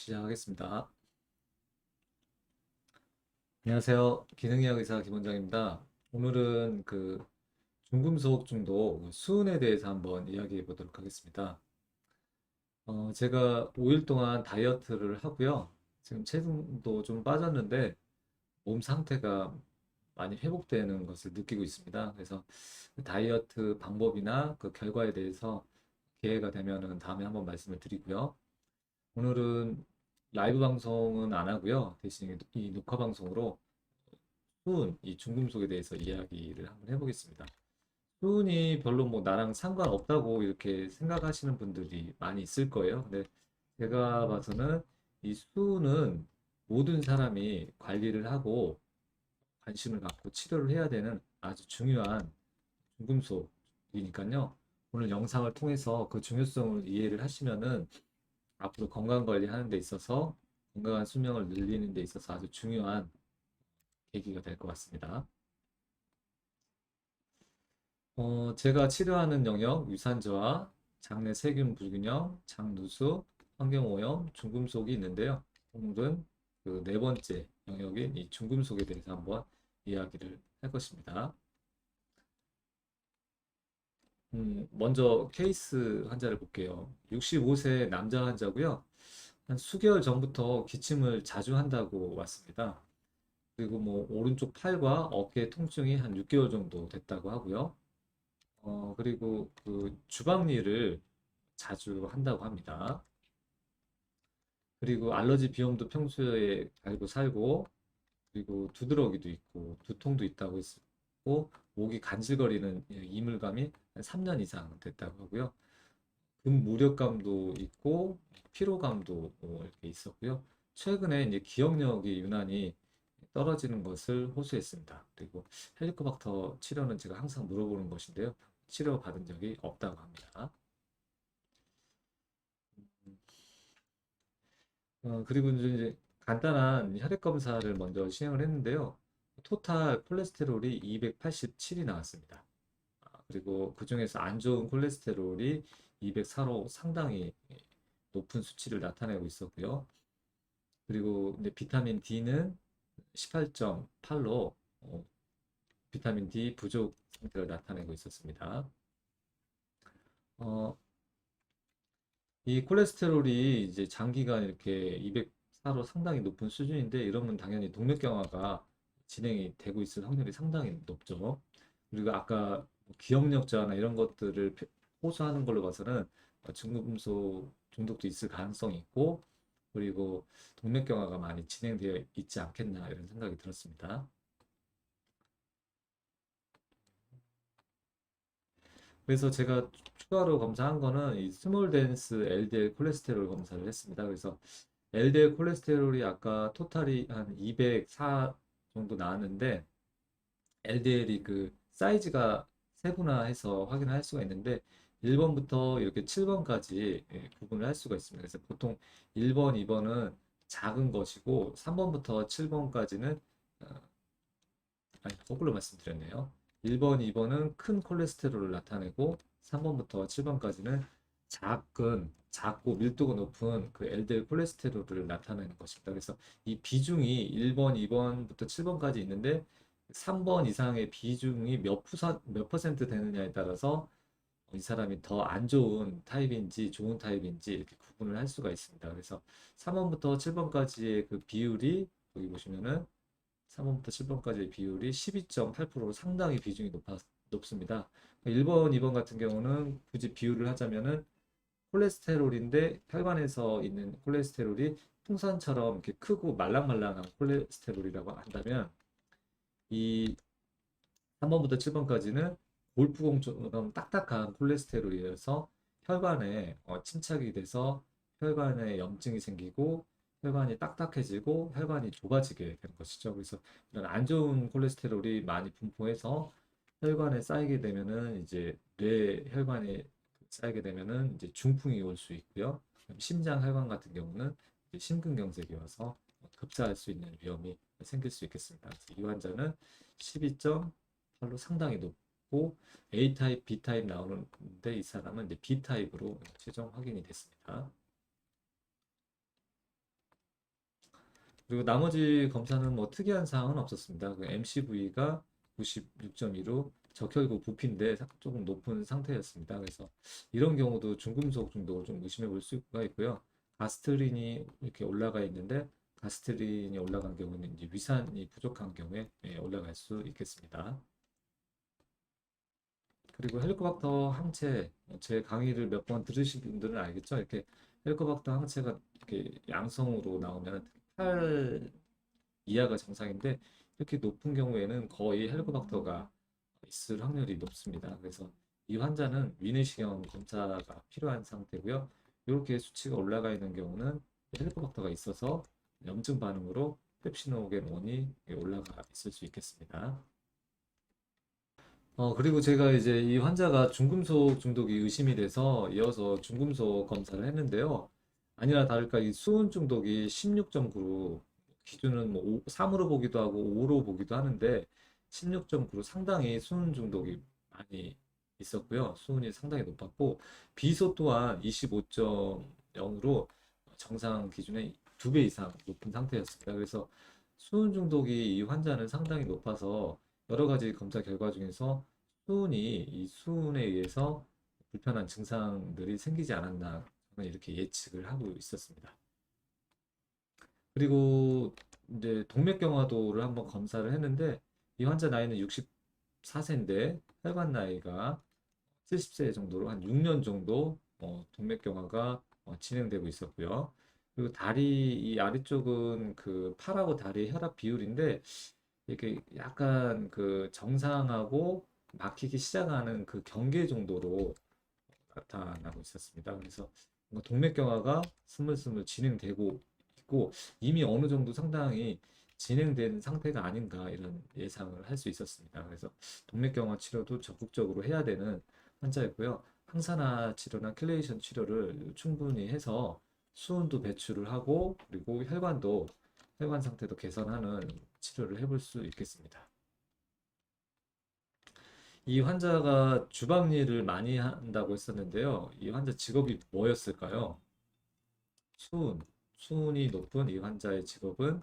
시작하겠습니다. 안녕하세요. 기능의학 의사 김원장입니다. 오늘은 그 중금속 중독 그 수은에 대해서 한번 이야기해 보도록 하겠습니다. 어, 제가 5일 동안 다이어트를 하고요. 지금 체중도 좀 빠졌는데 몸 상태가 많이 회복되는 것을 느끼고 있습니다. 그래서 그 다이어트 방법이나 그 결과에 대해서 기회가 되면은 다음에 한번 말씀을 드리고요. 오늘은 라이브 방송은 안 하고요. 대신 이 녹화 방송으로 수은, 이 중금속에 대해서 이야기를 한번 해보겠습니다. 수은이 별로 뭐 나랑 상관없다고 이렇게 생각하시는 분들이 많이 있을 거예요. 근데 제가 봐서는 이 수은은 모든 사람이 관리를 하고 관심을 갖고 치료를 해야 되는 아주 중요한 중금속이니까요. 오늘 영상을 통해서 그 중요성을 이해를 하시면은 앞으로 건강 관리하는 데 있어서 건강한 수명을 늘리는 데 있어서 아주 중요한 계기가 될 것 같습니다. 어, 제가 치료하는 영역, 유산저하, 장내 세균 불균형, 장누수, 환경오염, 중금속이 있는데요. 오늘은 그 네 번째 영역인 이 중금속에 대해서 한번 이야기를 할 것입니다. 음, 먼저 케이스 환자를 볼게요. 65세 남자 환자고요. 한 수개월 전부터 기침을 자주 한다고 왔습니다. 그리고 뭐 오른쪽 팔과 어깨 통증이 한 6개월 정도 됐다고 하고요. 어, 그리고 그 주방 일을 자주 한다고 합니다. 그리고 알러지 비염도 평소에 알고 살고, 그리고 두드러기도 있고, 두통도 있다고 했 고, 목이 간질거리는 이물감이 한 3년 이상 됐다고 하고요. 근무력감도 있고, 피로감도 뭐 이렇게 있었고요. 최근에 이제 기억력이 유난히 떨어지는 것을 호소했습니다. 그리고 헬리코박터 치료는 제가 항상 물어보는 것인데요. 치료 받은 적이 없다고 합니다. 어, 그리고 이제 간단한 혈액 검사를 먼저 시행을 했는데요. 토탈 콜레스테롤이 287이 나왔습니다. 아, 그리고 그 중에서 안 좋은 콜레스테롤이 204로 상당히 높은 수치를 나타내고 있었고요. 그리고 비타민 D는 18.8로 어, 비타민 D 부족 상태를 나타내고 있었습니다. 어, 이 콜레스테롤이 이제 장기간 이렇게 204로 상당히 높은 수준인데 이러면 당연히 동맥경화가 진행이 되고 있을 확률이 상당히 높죠. 그리고 아까 뭐 기억력 저하나 이런 것들을 호소하는 걸로 봐서는 중금속 중독도 있을 가능성이 있고 그리고 동맥경화가 많이 진행되어 있지 않겠나 이런 생각이 들었습니다. 그래서 제가 추가로 검사한 거는 이 스몰 댄스 LDL 콜레스테롤 검사를 했습니다. 그래서 LDL 콜레스테롤이 아까 토탈이 한 204 정도 나왔는데 LDL이 그 사이즈가 세분화해서 확인할 수가 있는데 1번부터 이렇게 7번까지 예, 구분을 할 수가 있습니다. 그래서 보통 1번, 2번은 작은 것이고 3번부터 7번까지는 어, 아니 거꾸로 말씀드렸네요. 1번, 2번은 큰 콜레스테롤을 나타내고 3번부터 7번까지는 작은 작고 밀도가 높은 그 LDL 콜레스테롤을 나타내는 것입니다. 그래서 이 비중이 1번, 2번부터 7번까지 있는데 3번 이상의 비중이 몇, 푸사, 몇 퍼센트 되느냐에 따라서 이 사람이 더 안 좋은 타입인지 좋은 타입인지 이렇게 구분을 할 수가 있습니다. 그래서 3번부터 7번까지의 그 비율이 여기 보시면은 3번부터 7번까지의 비율이 12.8%로 상당히 비중이 높아, 높습니다. 1번, 2번 같은 경우는 굳이 비율을 하자면은 콜레스테롤인데 혈관에서 있는 콜레스테롤이 풍선처럼 이렇게 크고 말랑말랑한 콜레스테롤이라고 한다면 이 3번부터 7번까지는 골프공처럼 딱딱한 콜레스테롤이어서 혈관에 어, 침착이 돼서 혈관에 염증이 생기고 혈관이 딱딱해지고 혈관이 좁아지게 되는 것이죠. 그래서 이런 안 좋은 콜레스테롤이 많이 분포해서 혈관에 쌓이게 되면은 이제 뇌 혈관에 쌓이게 되면은 이제 중풍이 올 수 있고요. 심장 혈관 같은 경우는 심근경색이 와서 급사할 수 있는 위험이 생길 수 있겠습니다. 이 환자는 12.8로 상당히 높고 A 타입, B 타입 나오는데 이 사람은 이제 B 타입으로 최종 확인이 됐습니다. 그리고 나머지 검사는 뭐 특이한 사항은 없었습니다. 그 MCV가 96.2로 적혈구 부피인데 사- 조금 높은 상태였습니다. 그래서 이런 경우도 중금속 중독을 좀 의심해 볼 수가 있고요. 가스트린이 이렇게 올라가 있는데 가스트린이 올라간 경우는 이제 위산이 부족한 경우에 예, 올라갈 수 있겠습니다. 그리고 헬리코박터 항체 제 강의를 몇 번 들으신 분들은 알겠죠? 이렇게 헬리코박터 항체가 이렇게 양성으로 나오면 8 이하가 정상인데 이렇게 높은 경우에는 거의 헬리코박터가 있을 확률이 높습니다. 그래서 이 환자는 위내시경 검사가 필요한 상태고요. 이렇게 수치가 올라가 있는 경우는 헬리코박터가 있어서 염증 반응으로 펩시노겐 1이 올라가 있을 수 있겠습니다. 어, 그리고 제가 이제 이 환자가 중금속 중독이 의심이 돼서 이어서 중금속 검사를 했는데요. 아니나 다를까 이 수은 중독이 16.9로 기준은 뭐 3으로 보기도 하고 5로 보기도 하는데 16.9로 상당히 수은 중독이 많이 있었고요. 수은이 상당히 높았고 비소 또한 25.0으로 정상 기준의 두 배 이상 높은 상태였습니다. 그래서 수은 중독이 이 환자는 상당히 높아서 여러 가지 검사 결과 중에서 수은이 이 수은에 의해서 불편한 증상들이 생기지 않았나 저는 이렇게 예측을 하고 있었습니다. 그리고 이제 동맥경화도를 한번 검사를 했는데 이 환자 나이는 64세인데 혈관 나이가 70세 정도로 한 6년 정도 어, 동맥경화가 어, 진행되고 있었고요. 그리고 다리 이 아래쪽은 그 팔하고 다리 혈압 비율인데 이렇게 약간 그 정상하고 막히기 시작하는 그 경계 정도로 나타나고 있었습니다. 그래서 동맥경화가 스물스물 진행되고 있고 이미 어느 정도 상당히 진행된 상태가 아닌가 이런 예상을 할 수 있었습니다. 그래서 동맥경화 치료도 적극적으로 해야 되는 환자였고요. 항산화 치료나 킬레이션 치료를 충분히 해서 수은도 배출을 하고 그리고 혈관도 혈관 상태도 개선하는 치료를 해볼 수 있겠습니다. 이 환자가 주방 일을 많이 한다고 했었는데요. 이 환자 직업이 뭐였을까요? 수은, 수은이 높은 이 환자의 직업은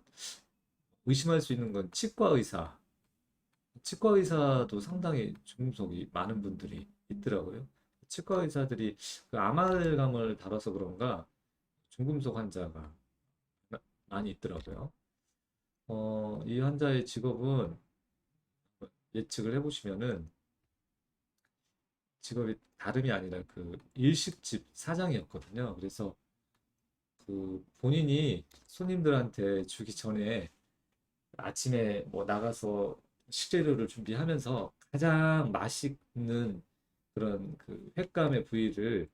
의심할 수 있는 건 치과 의사. 치과 의사도 상당히 중금속이 많은 분들이 있더라고요. 치과 의사들이 그 아말감을 다뤄서 그런가 중금속 환자가 마- 많이 있더라고요. 어, 이 환자의 직업은 예측을 해보시면은 직업이 다름이 아니라 그 일식집 사장이었거든요. 그래서 그 본인이 손님들한테 주기 전에 아침에 뭐 나가서 식재료를 준비하면서 가장 맛있는 그런 그 횟감의 부위를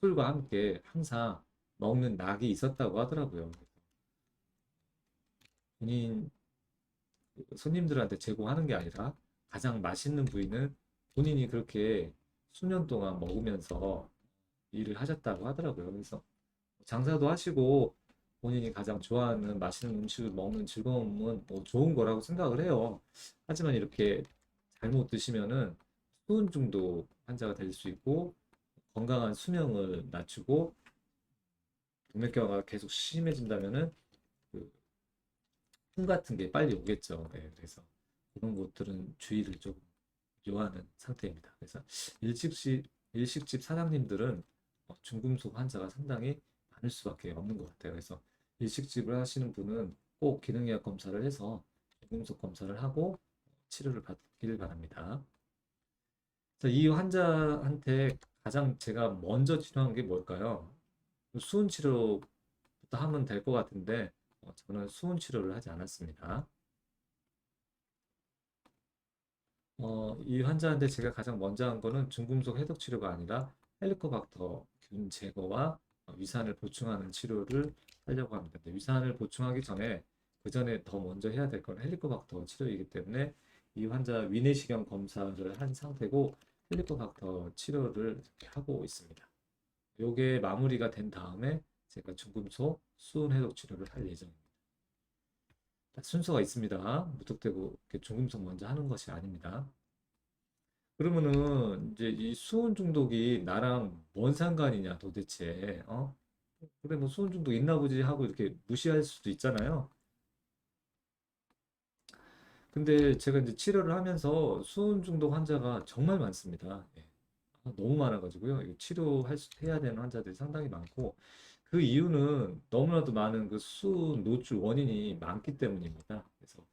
술과 함께 항상 먹는 낙이 있었다고 하더라고요. 본인 손님들한테 제공하는 게 아니라 가장 맛있는 부위는 본인이 그렇게 수년 동안 먹으면서 일을 하셨다고 하더라고요. 그래서 장사도 하시고 본인이 가장 좋아하는 맛있는 음식을 먹는 즐거움은 뭐 좋은 거라고 생각을 해요. 하지만 이렇게 잘못 드시면은 수은 중독 환자가 될 수 있고 건강한 수명을 낮추고 동맥경화가 계속 심해진다면은 그흉 같은 게 빨리 오겠죠. 네, 그래서 그런 것들은 주의를 좀 요하는 상태입니다. 그래서 일식집 일식집 사장님들은 어, 중금속 환자가 상당히 많을 수밖에 없는 것 같아요. 그래서 일식집을 하시는 분은 꼭 기능의학 검사를 해서 중금속 검사를 하고 치료를 받기를 바랍니다. 자, 이 환자한테 가장 제가 먼저 치료한 게 뭘까요? 수은 치료부터 하면 될 것 같은데 어, 저는 수은 치료를 하지 않았습니다. 어, 이 환자한테 제가 가장 먼저 한 거는 중금속 해독 치료가 아니라 헬리코박터 균 제거와 어, 위산을 보충하는 치료를 하려고 합니다. 위산을 보충하기 전에 그 전에 더 먼저 해야 될 건 헬리코박터 치료이기 때문에 이 환자 위내시경 검사를 한 상태고 헬리코박터 치료를 하고 있습니다. 요게 마무리가 된 다음에 제가 중금속 수은 해독 치료를 할 예정입니다. 순서가 있습니다. 무턱대고 중금속 먼저 하는 것이 아닙니다. 그러면은 이제 이 수은 중독이 나랑 뭔 상관이냐 도대체 어? 그래 뭐 수은 중독 있나 보지 하고 이렇게 무시할 수도 있잖아요. 근데 제가 이제 치료를 하면서 수은 중독 환자가 정말 많습니다. 예. 아, 너무 많아가지고요. 치료할 수, 해야 되는 환자들이 상당히 많고 그 이유는 너무나도 많은 그 수은 노출 원인이 많기 때문입니다. 그래서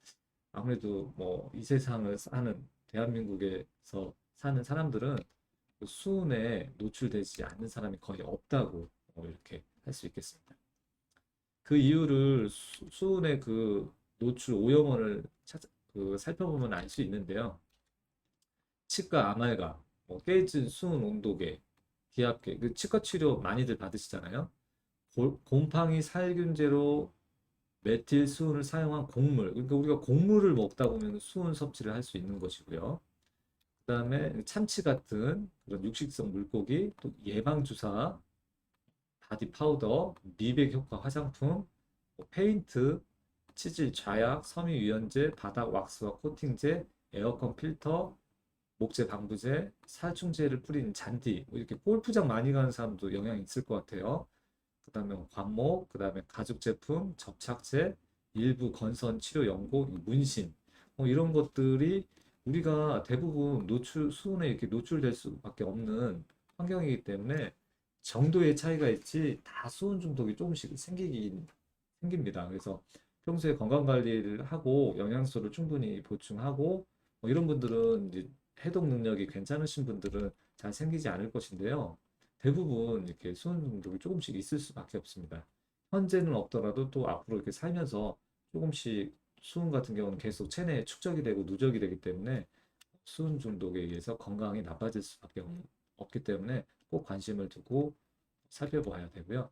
아무래도 뭐 이 세상을 사는 대한민국에서 사는 사람들은 그 수은에 노출되지 않는 사람이 거의 없다고 어, 이렇게 할 수 있겠습니다. 그 이유를 수, 수은의 그 노출 오염원을 찾, 그 살펴보면 알 수 있는데요. 치과 아말감, 뭐 깨진 수은 온도계, 기압계, 그 치과 치료 많이들 받으시잖아요. 골- 곰팡이 살균제로 메틸 수은을 사용한 곡물, 그러니까 우리가 곡물을 먹다 보면 수은 섭취를 할 수 있는 것이고요. 그 다음에 참치 같은 그런 육식성 물고기, 또 예방주사, 바디 파우더, 미백 효과 화장품, 뭐 페인트, 치질 좌약, 섬유 유연제, 바닥 왁스와 코팅제, 에어컨 필터, 목재 방부제, 살충제를 뿌린 잔디, 뭐 이렇게 골프장 많이 가는 사람도 영향이 있을 것 같아요. 그 다음에 뭐 관목, 그 다음에 가죽 제품, 접착제, 일부 건선 치료 연고, 문신, 뭐 이런 것들이 우리가 대부분 노출 수온에 이렇게 노출될 수밖에 없는 환경이기 때문에 정도의 차이가 있지 다 수은 중독이 조금씩 생기긴 생깁니다. 그래서 평소에 건강 관리를 하고 영양소를 충분히 보충하고 뭐 이런 분들은 이제 해독 능력이 괜찮으신 분들은 잘 생기지 않을 것인데요. 대부분 이렇게 수은 중독이 조금씩 있을 수밖에 없습니다. 현재는 없더라도 또 앞으로 이렇게 살면서 조금씩 수은 같은 경우는 계속 체내에 축적이 되고 누적이 되기 때문에 수은 중독에 의해서 건강이 나빠질 수밖에 없- 없기 때문에 꼭 관심을 두고 살펴봐야 되고요.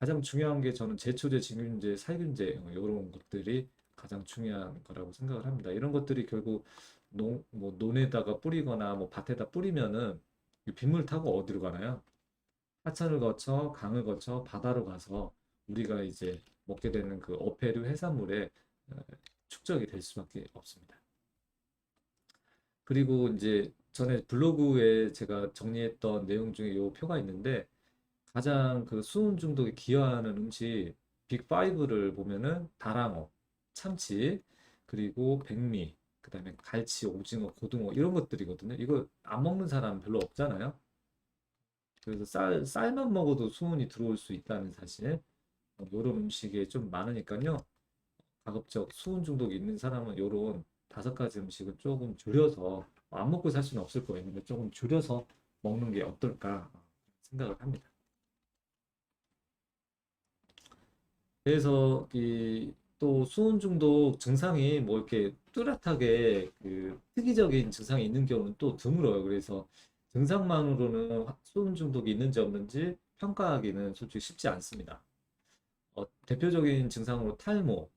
가장 중요한 게 저는 제초제, 진균제, 살균제 이런 것들이 가장 중요한 거라고 생각을 합니다. 이런 것들이 결국 농, 뭐 논에다가 뿌리거나 뭐 밭에다 뿌리면은 이 빗물 타고 어디로 가나요? 하천을 거쳐 강을 거쳐 바다로 가서 우리가 이제 먹게 되는 그 어패류 해산물에 어, 축적이 될 수밖에 없습니다. 그리고 이제 전에 블로그에 제가 정리했던 내용 중에 요 표가 있는데 가장 그 수은 중독에 기여하는 음식 빅5를 보면은 다랑어, 참치, 그리고 백미, 그 다음에 갈치, 오징어, 고등어 이런 것들이거든요. 이거 안 먹는 사람 별로 없잖아요. 그래서 쌀, 쌀만 먹어도 수은이 들어올 수 있다는 사실. 어, 요런 음식에 좀 많으니까요. 가급적 수은 중독이 있는 사람은 요런 다섯 가지 음식을 조금 줄여서 안 먹고 살 수는 없을 거예요. 조금 줄여서 먹는 게 어떨까 생각을 합니다. 그래서 이 또 수은 중독 증상이 뭐 이렇게 뚜렷하게 그 특이적인 증상이 있는 경우는 또 드물어요. 그래서 증상만으로는 화- 수은 중독이 있는지 없는지 평가하기는 솔직히 쉽지 않습니다. 어, 대표적인 증상으로 탈모,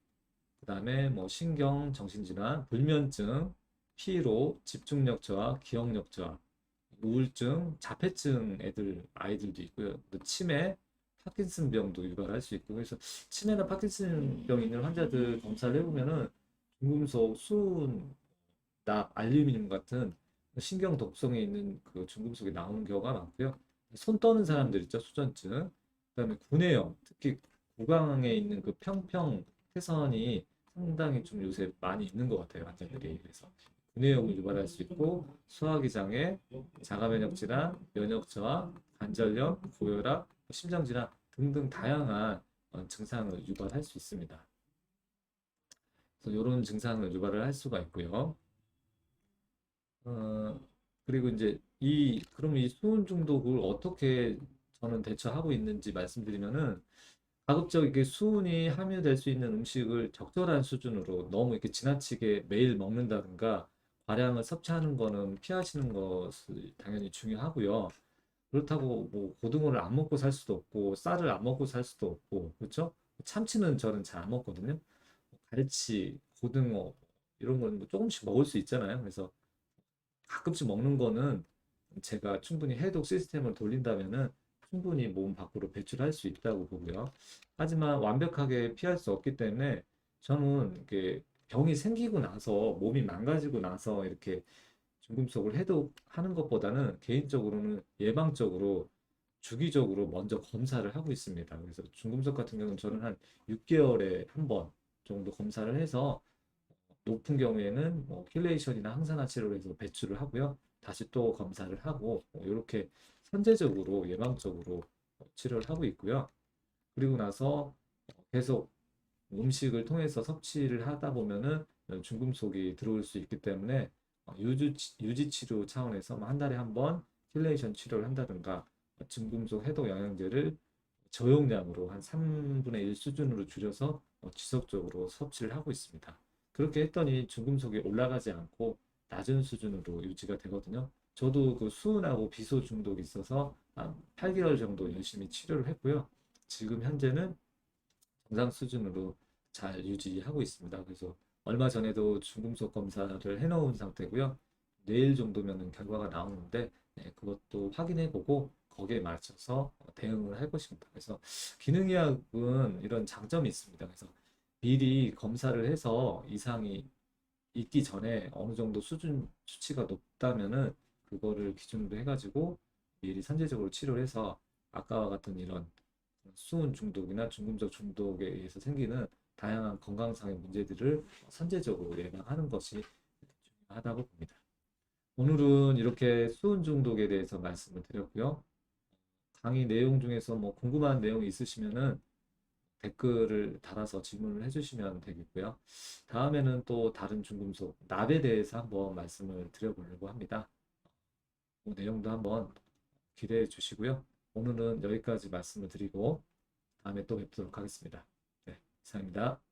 그 다음에 뭐 신경 정신질환, 불면증, 피로, 집중력 저하, 기억력 저하, 우울증, 자폐증 애들 아이들도 있고요. 또 치매, 파킨슨병도 유발할 수 있고 그래서 치매나 파킨슨병 있는 환자들 검사를 해보면은 중금속, 수은, 납, 알루미늄 같은 신경 독성에 있는 그 중금속이 나오는 경우가 많고요. 손 떠는 사람들 있죠, 수전증. 그다음에 구내염, 특히 구강에 있는 그 평평 태선이 상당히 좀 요새 많이 있는 것 같아요, 환자들이. 그래서 구내염을 유발할 수 있고 소화기 장애, 자가면역 질환, 면역 저하, 관절염, 고혈압, 심장 질환 등등 다양한 어, 증상을 유발할 수 있습니다. 그래서 이런 증상을 유발을 할 수가 있고요. 어, 그리고 이제 이 그럼 이 수은 중독을 어떻게 저는 대처하고 있는지 말씀드리면은 가급적 이렇게 수은이 함유될 수 있는 음식을 적절한 수준으로 너무 이렇게 지나치게 매일 먹는다든가 과량을 섭취하는 거는 피하시는 것이 당연히 중요하고요. 그렇다고 뭐 고등어를 안 먹고 살 수도 없고 쌀을 안 먹고 살 수도 없고 그렇죠? 참치는 저는 잘 안 먹거든요. 갈치, 고등어 이런 거는 뭐 조금씩 먹을 수 있잖아요. 그래서 가끔씩 먹는 거는 제가 충분히 해독 시스템을 돌린다면은 충분히 몸 밖으로 배출할 수 있다고 보고요. 하지만 완벽하게 피할 수 없기 때문에 저는 이렇게 병이 생기고 나서 몸이 망가지고 나서 이렇게 중금속을 해독하는 것보다는 개인적으로는 예방적으로 주기적으로 먼저 검사를 하고 있습니다. 그래서 중금속 같은 경우는 저는 한 6개월에 한 번 정도 검사를 해서 높은 경우에는 뭐 킬레이션이나 항산화 치료를 해서 배출을 하고요. 다시 또 검사를 하고 이렇게 선제적으로 예방적으로 치료를 하고 있고요. 그리고 나서 계속 음식을 통해서 섭취를 하다 보면은 중금속이 들어올 수 있기 때문에 유지, 유지 치료 차원에서 뭐한 달에 한 번 킬레이션 치료를 한다든가 중금속 해독 영양제를 저용량으로 한 3분의 1 수준으로 줄여서 어, 지속적으로 섭취를 하고 있습니다. 그렇게 했더니 중금속이 올라가지 않고 낮은 수준으로 유지가 되거든요. 저도 그 수은하고 비소 중독이 있어서 한 8개월 정도 열심히 치료를 했고요. 지금 현재는 정상 수준으로 잘 유지하고 있습니다. 그래서 얼마 전에도 중금속 검사를 해놓은 상태고요. 내일 정도면은 결과가 나오는데 네, 그것도 확인해 보고 거기에 맞춰서 대응을 할 것입니다. 그래서 기능의학은 이런 장점이 있습니다. 그래서 미리 검사를 해서 이상이 있기 전에 어느 정도 수준 수치가 높다면은 그거를 기준으로 해가지고 미리 선제적으로 치료를 해서 아까와 같은 이런 수은 중독이나 중금속 중독에 의해서 생기는 다양한 건강상의 문제들을 선제적으로 예방하는 것이 중요하다고 봅니다. 오늘은 이렇게 수은 중독에 대해서 말씀을 드렸고요. 강의 내용 중에서 뭐 궁금한 내용이 있으시면은 댓글을 달아서 질문을 해주시면 되겠고요. 다음에는 또 다른 중금속, 납에 대해서 한번 말씀을 드려보려고 합니다. 그 내용도 한번 기대해 주시고요. 오늘은 여기까지 말씀을 드리고 다음에 또 뵙도록 하겠습니다. 네, 이상입니다.